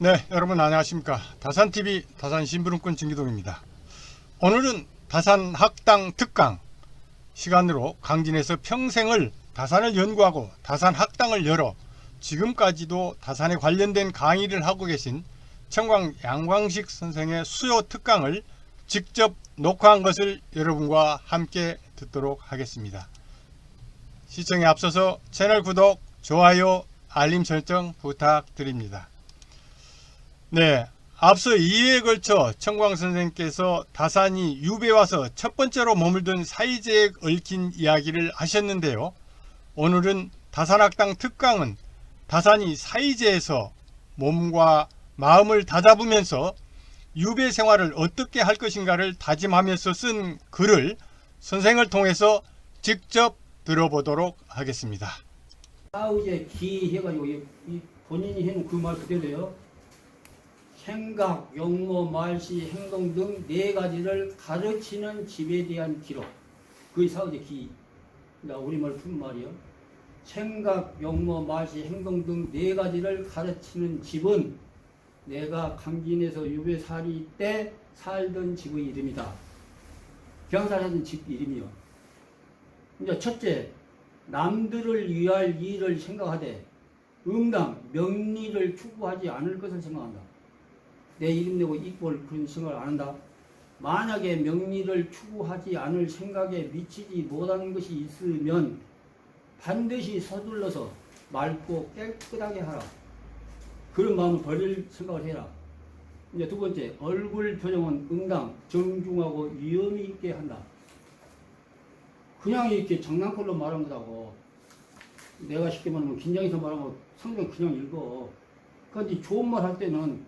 네, 여러분 안녕하십니까. 다산TV 다산신부름꾼 진기동입니다. 오늘은 다산 학당 특강 시간으로 강진에서 평생을 다산을 연구하고 다산 학당을 열어 지금까지도 다산에 관련된 강의를 하고 계신 청광 양광식 선생의 수요 특강을 직접 녹화한 것을 여러분과 함께 듣도록 하겠습니다. 시청에 앞서서 채널 구독, 좋아요, 알림 설정 부탁드립니다. 네, 앞서 2회에 걸쳐 청광 선생께서 다산이 유배 와서 첫 번째로 머물던 사이제에 얽힌 이야기를 하셨는데요. 오늘은 다산학당 특강은 다산이 사이제에서 몸과 마음을 다잡으면서 유배 생활을 어떻게 할 것인가를 다짐하면서 쓴 글을 선생을 통해서 직접 들어보도록 하겠습니다. 사우제 기 해가지고 본인이 해놓은 그말 그대로요. 생각, 용모, 말시, 행동 등 네 가지를 가르치는 집에 대한 기록. 그게 사우제 기. 그러니까 우리말 푼 말이요. 생각, 용모, 말시, 행동 등 네 가지를 가르치는 집은 내가 강진에서 유배살이 때 살던 집의 이름이다. 경살하던 집 이름이요. 이제 첫째, 남들을 위할 일을 생각하되 응당 명리를 추구하지 않을 것을 생각한다. 내 이름 내고 이꼴 그런 생각을 안 한다. 만약에 명리를 추구하지 않을 생각에 미치지 못하는 것이 있으면 반드시 서둘러서 맑고 깨끗하게 하라. 그런 마음을 버릴 생각을 해라. 이제 두 번째, 얼굴 표정은 응당, 정중하고 위험이 있게 한다. 그냥 이렇게 장난꼴로 말한 거다고. 내가 쉽게 말하면 긴장해서 말하면 상당히 그냥 읽어. 그런데 좋은 말 할 때는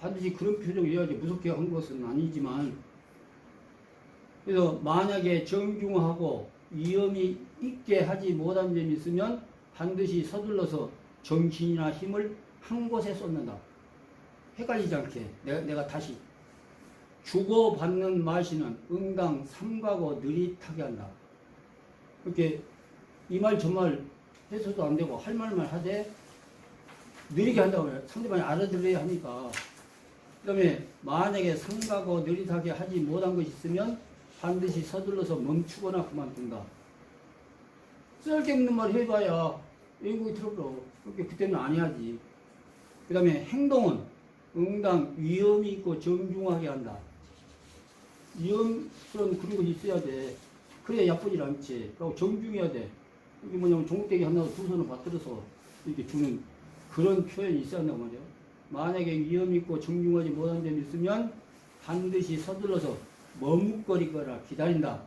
반드시 그런 표정을 해야지 무섭게 한 것은 아니지만 그래서 만약에 정중하고 위험이 있게 하지 못한 점이 있으면 반드시 서둘러서 정신이나 힘을 한 곳에 쏟는다. 헷갈리지 않게 내가, 내가 다시 주고받는 말씨는 응당 삼가고 느릿하게 한다. 이렇게 이 말 저 말 해서도 안 되고 할 말만 하되 느리게 한다고 해요. 상대방이 알아들어야 하니까. 그 다음에 만약에 삼가고 느릿하게 하지 못한 것이 있으면 반드시 서둘러서 멈추거나 그만둔다. 쓸데없는 말 해봐야 외국이 들어버려. 그렇게 그때는 안 해야지. 그 다음에 행동은 응당 위험이 있고 정중하게 한다. 위험스러운 그런 것이 있어야 돼. 그래야 약보질 않지. 그리고 정중해야 돼. 이게 뭐냐면 종대기 하나로 두 손을 받들어서 이렇게 주는 그런 표현이 있어야 한단 말이야. 만약에 위험이 있고 정중하지 못한 점이 있으면 반드시 서둘러서 머뭇거리거나 기다린다.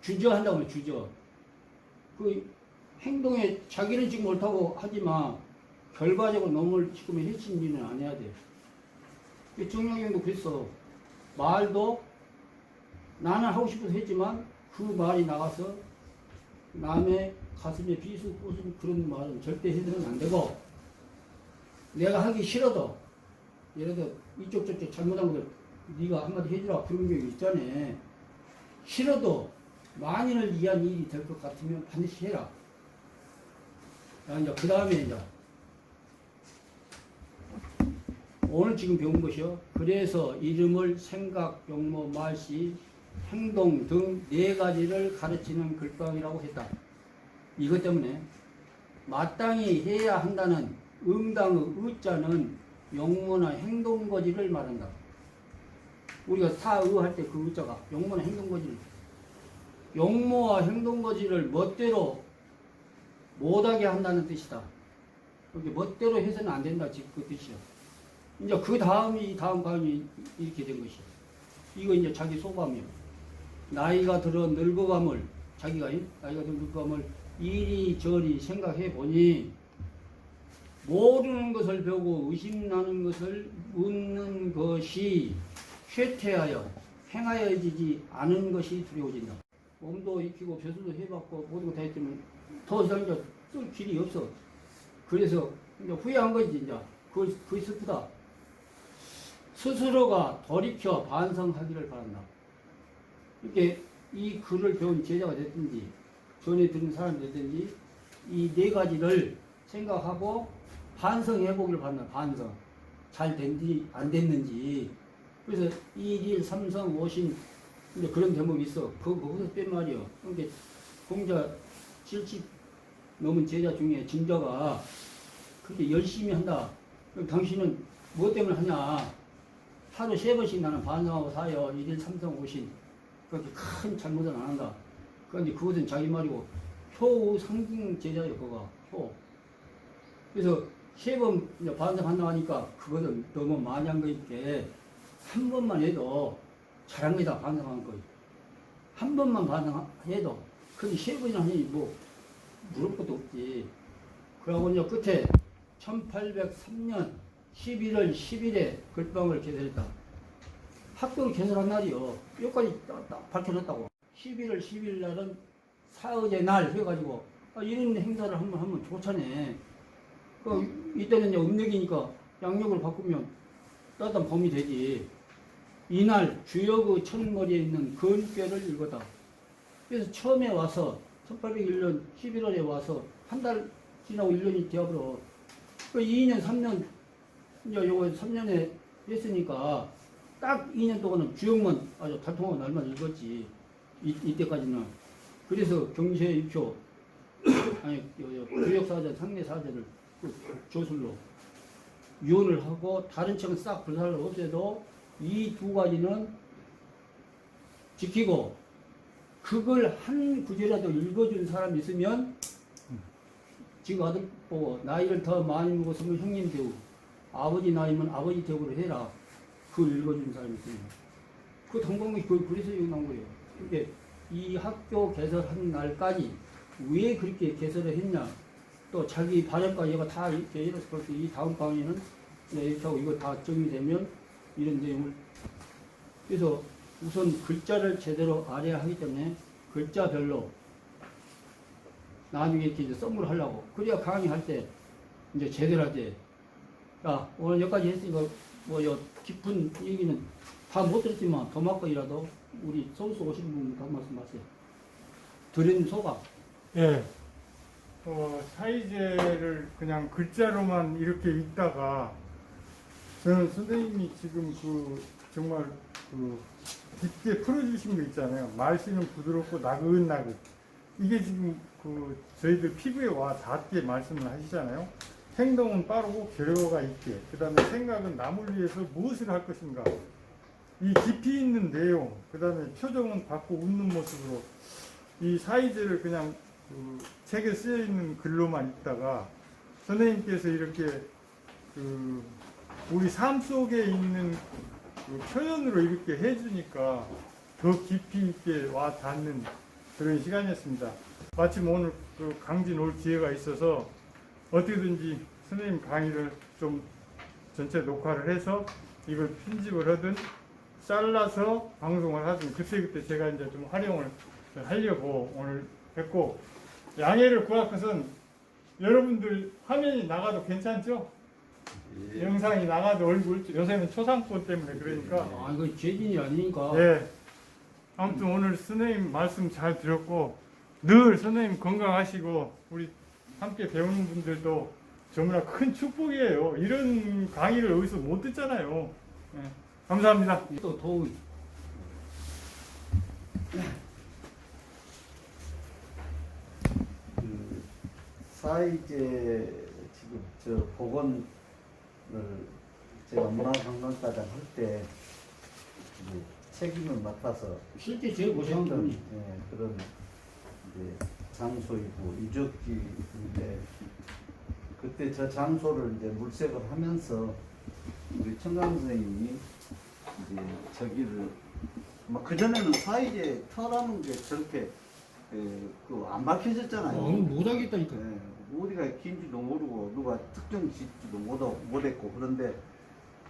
주저한다고 하면 주저. 그 행동에 자기는 지금 옳다고 하지만 결과적으로 너무 지금 해친 일은 안 해야 돼. 그 정영경도 그랬어. 말도 나는 하고 싶어서 했지만 그 말이 나가서 남의 가슴에 비수 꽂은 그런 말은 절대 해서는 안 되고 내가 하기 싫어도 예를 들어 이쪽 저쪽 잘못한 것을 네가 한마디 해주라 그런 게 있잖아. 싫어도 만인을 위한 일이 될 것 같으면 반드시 해라. 자, 이제 그 다음에 이제 오늘 지금 배운 것이요. 그래서 이름을 생각, 용모, 말씨, 행동 등 네 가지를 가르치는 글방이라고 했다. 이것 때문에 마땅히 해야 한다는 응당의 의자는 용모나 행동거지를 말한다. 우리가 사의 할 때 그 의자가 용모나 행동거지. 용모와 행동거지를 멋대로 못하게 한다는 뜻이다. 그렇게 멋대로 해서는 안 된다. 그 뜻이야. 이제 그 다음이 다음 강이 이렇게 된 것이야. 이거 이제 자기 소감이야. 나이가 들어 늙어감을 자기가 이- 나이가 들어 늙어감을 이리저리 생각해 보니 모르는 것을 배우고 의심나는 것을 묻는 것이 쇠퇴하여 행하여지지 않은 것이 두려워진다. 몸도 익히고 배수도 해봤고 모든 거 다 했지만 더 이상 이제 쓸 길이 없어. 그래서 이제 후회한 거지 이제. 그거, 그게 슬프다. 스스로가 돌이켜 반성하기를 바란다. 이렇게 이 글을 배운 제자가 됐든지 전에 듣는 사람이 됐든지 이 네 가지를 생각하고 반성 해 보기를 받나 반성. 잘 된지 안 됐는지. 그래서 1일 삼성 오신 이제 그런 대목이 있어. 그 거기서 뺀 말이요. 그러니까 공자 70 넘은 제자 중에 진자가 그렇게 열심히 한다. 그럼 당신은 무엇 때문에 하냐? 하루 세 번씩 나는 반성하고 사요. 1일 삼성 오신. 그렇게 큰 잘못은 안 한다. 그런데 그것은 자기 말이고 효우 상징 제자예요 그거 효. 그래서 세번 반성한다고 하니까 그거는 너무 많이 한 거니까 한 번만 해도 잘한 거다 반성한 거. 한 번만 반성해도 근데 세 번이나 하니 뭐 물을 것도 없지. 그러고 이제 끝에 1803년 11월 10일에 글방을 개설했다. 학교를 개설한 날이요. 여기까지 밝혀졌다고. 11월 10일 날은 사의제 날 해가지고 아, 이런 행사를 한번 하면 좋잖아. 그 이때는 음력이니까 양력을 바꾸면 따뜻한 봄이 되지. 이날 주역의 첫머리에 있는 근꾀를 읽었다. 그래서 처음에 와서 1801년 11월에 와서 한 달 지나고 1년이 되어버려. 그 2년, 3년, 이제 요거 3년에 했으니까 딱 2년 동안은 주역만 아주 달통하고 날만 읽었지. 이, 이때까지는. 그래서 경시의 입초, 아니, 주역사전, 상례사전을 그 조술로 유언을 하고 다른 책은 싹 불살을 없애도 이 두 가지는 지키고 그걸 한 구절이라도 읽어준 사람이 있으면 지금 아들 보고 나이를 더 많이 먹었으면 형님 되고 아버지 나이면 아버지 되고를 해라. 그걸 읽어준 사람이 있으면 그그 그래서 나온 거예요. 이게 이 학교 개설한 날까지 왜 그렇게 개설을 했냐 또 자기 발언과 얘가 다 이렇게 이래서 그렇게 이 다음 강의는 네, 이렇게 하고 이거 다 정리되면 이런 내용을. 그래서 우선 글자를 제대로 알아야 하기 때문에 글자별로 나중에 이렇게 이제 썸을 하려고. 그래야 강의할 때 이제 제대로 하지. 야 오늘 여기까지 했으니까 뭐요 깊은 얘기는 다 못 들었지만 더 막고이라도 우리 선수 오시는 분부터 한 말씀 하세요. 드린 소감. 예. 어, 사이제를 그냥 글자로만 이렇게 읽다가 저는 선생님이 지금 그 정말 그 깊게 풀어주신 거 있잖아요. 말씨는 부드럽고 나긋나긋. 이게 지금 그 저희들 피부에 와 닿게 말씀을 하시잖아요. 행동은 빠르고 결과가 있게. 그 다음에 생각은 남을 위해서 무엇을 할 것인가. 이 깊이 있는 내용. 그 다음에 표정은 받고 웃는 모습으로 이 사이즈를 그냥 그 책에 쓰여 있는 글로만 읽다가 선생님께서 이렇게 그 우리 삶 속에 있는 그 표현으로 이렇게 해주니까 더 깊이 있게 와 닿는 그런 시간이었습니다. 마침 오늘 그 강진 올 기회가 있어서 어떻게든지 선생님 강의를 좀 전체 녹화를 해서 이걸 편집을 하든 잘라서 방송을 하든 그때그때 제가 이제 좀 활용을 하려고 오늘 했고 양해를 구할 것은 여러분들 화면이 나가도 괜찮죠? 영상이 나가도 얼굴 요새는 초상권 때문에 그러니까. 아 이거 죄진이 아니니까 예. 아무튼 오늘 선생님 말씀 잘 들었고 늘 선생님 건강하시고 우리 함께 배우는 분들도 정말 큰 축복이에요. 이런 강의를 어디서 못 듣잖아요. 예, 감사합니다. 또 더운 사이제 지금 저 복원을 제가 문화관광과장 할때 책임을 맡아서 실제 제일 고생한 했던 분이. 예, 그런 이제 장소이고 유적지인데 그때 저 장소를 이제 물색을 하면서 우리 청강 선생님이 이제 저기를 막 그 전에는 사이제 터라는 게 저렇게 그안 밝혀졌잖아요. 어, 못하겠다니까 예, 어디가 긴지도 모르고 누가 특정 짓지도 못, 못했고 그런데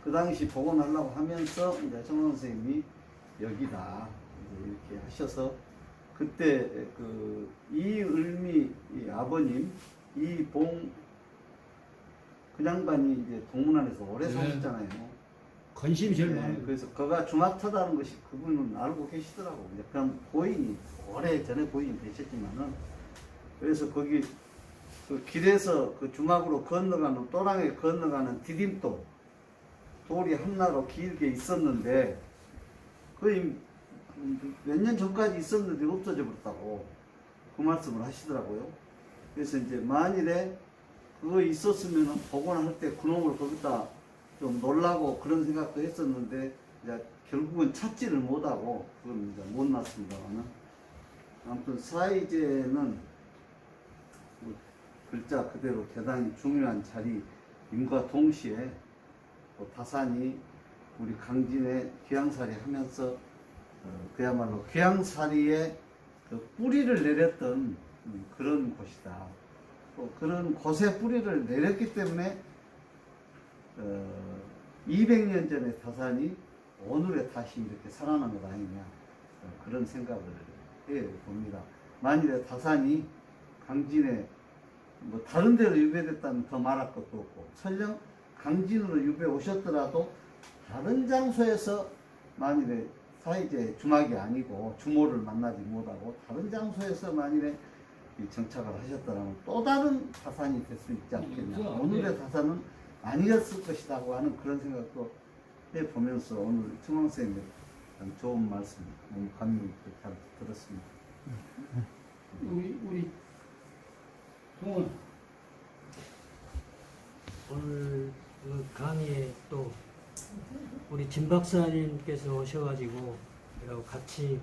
그 당시 복원하려고 하면서 이제 정원 선생님이 여기다 이렇게 하셔서 그때 그 이을미 이 아버님 이봉 그 양반이 이제 동문안에서 오래 네. 사셨잖아요. 관심이 제일 네, 많아요 그래서 그가 중학터다는 것이 그분은 알고 계시더라고. 약간 고인이 오래 전에 고인이 되셨지만은 그래서 거기 그 길에서 그 주막으로 건너가는 또랑에 건너가는 디딤돌 돌이 하나로 길게 있었는데 거의 몇년 전까지 있었는데 없어져 버렸다고 그 말씀을 하시더라고요. 그래서 이제 만일에 그거 있었으면 복원 할 때 그놈을 거기다 좀 놀라고 그런 생각도 했었는데 이제 결국은 찾지를 못하고 그건 이제 못 났습니다만은 아무튼 사이제는 뭐 글자 그대로 대단히 중요한 자리임과 동시에 또 다산이 우리 강진의 귀양살이 하면서 어, 그야말로 귀양살이의 그 뿌리를 내렸던 음, 그런 곳이다. 또 그런 곳에 뿌리를 내렸기 때문에 어, 200년 전에 다산이 오늘에 다시 이렇게 살아난 것 아니냐 어, 그런 생각을 해 봅니다. 만일에 다산이 강진에 뭐 다른 데로 유배됐다면 더 말할 것도 없고 설령 강진으로 유배 오셨더라도 다른 장소에서 만일에 사이제 주막이 아니고 주모를 만나지 못하고 다른 장소에서 만일에 이 정착을 하셨더라면 또 다른 다산이 될 수 있지 않겠냐. 그렇죠. 오늘의 다산은 아니었을 것이라고 하는 그런 생각도 해보면서 오늘 참 좋은 말씀 너무 감명 깊게 잘 들었습니다. 우리 우리 동원 오늘 그 강의에 또 우리 진 박사님께서 오셔가지고 같이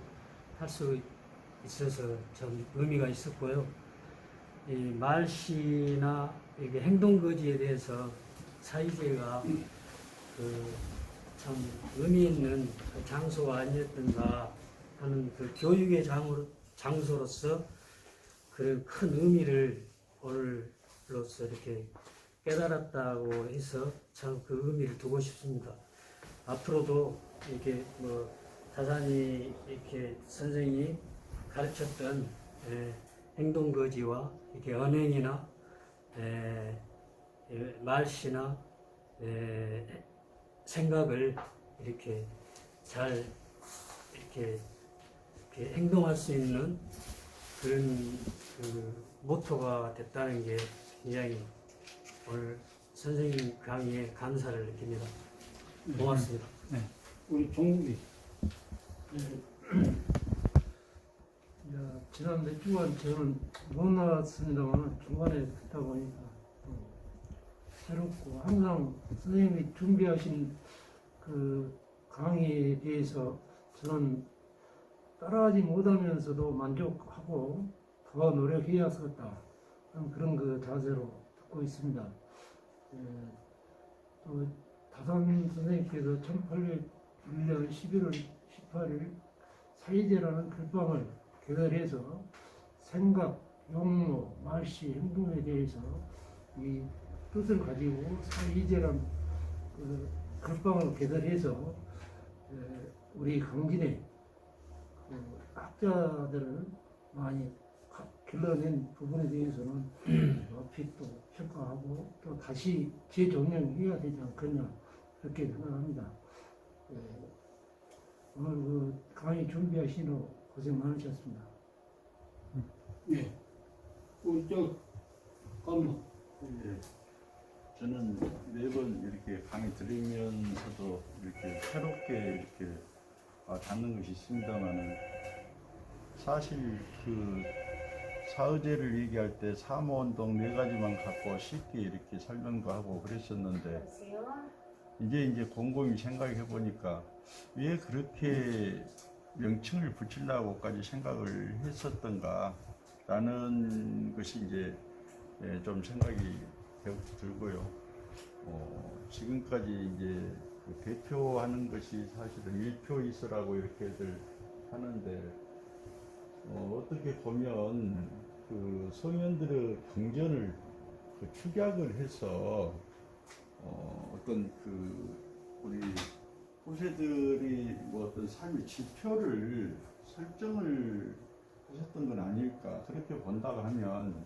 할 수 있어서 참 의미가 있었고요. 이 말씨나 이게 행동 거지에 대해서 사이제가 그 참 의미 있는 그 장소가 아니었던가 하는 그 교육의 장으로, 장소로서 그큰 의미를 오늘로서 이렇게 깨달았다고 해서 참 그 의미를 두고 싶습니다. 앞으로도 이렇게 뭐 다산이 이렇게 선생이 가르쳤던 에, 행동 거지와 이렇게 언행이나 에, 에, 말씨나 에, 생각을 이렇게 잘 이렇게, 이렇게 행동할 수 있는 그런 그 모토가 됐다는 게 굉장히 오늘 선생님 강의에 감사를 느낍니다. 고맙습니다. 우리 종국이 이제 지난 몇 주간 저는 못 나왔습니다만 중간에 듣다 보니까 또 새롭고 항상 선생님이 준비하신 그 강의에 대해서 저는 따라하지 못하면서도 만족하고 더 노력해야겠다 하는 그런 그 자세로 듣고 있습니다. 예, 또 다산 선생님께서 1801년 11월 18일 사이제라는 글방을 개설해서 생각, 용모, 말씨, 행동에 대해서 이 뜻을 가지고 사이제란 그 글방을 개설해서 에, 우리 강진의 그 학자들을 많이 가- 길러낸 부분에 대해서는 높이 또 평가하고 또 다시 재정령해야 되지 않겠냐 그렇게 생각합니다. 에, 오늘 그 강의 준비하시느라 고생 많으셨습니다. 예. 우리 저 엄마 예, 저는 매번 이렇게 강의 들으면서도 이렇게 새롭게 이렇게 아, 듣는 것이 있습니다만은 사실 그 사의제를 얘기할 때 사모운동 네 가지만 갖고 쉽게 이렇게 설명도 하고 그랬었는데 이제 이제 곰곰이 생각해 보니까 왜 그렇게 명칭을 붙이려고까지 생각을 했었던가 라는 것이 이제 예, 좀 생각이 들고요. 어, 지금까지 이제 그 대표하는 것이 사실은 일표이서라고 이렇게들 하는데 어, 어떻게 보면 그 성현들의 경전을 그 축약을 해서 어, 어떤 그 우리 후세들이 뭐 어떤 삶의 지표를 설정을 하셨던 건 아닐까. 그렇게 본다고 하면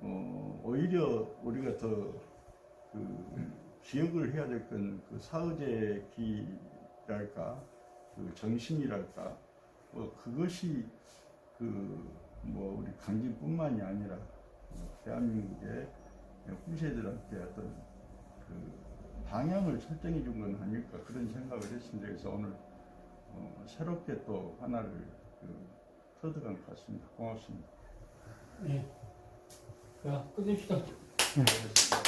어, 오히려 우리가 더그 기억을 해야 될 건 그 사의제 기랄까? 그 정신이랄까? 뭐 뭐 그것이 그 뭐 우리 강진뿐만이 아니라 뭐 대한민국의 후세들한테 어떤 그 방향을 설정해 준 건 아닐까 그런 생각을 했습니다. 그래서 오늘 어 새롭게 또 하나를 그 터득한 것 같습니다. 고맙습니다. 네. 자, 끝냅시다. 네. 알겠습니다.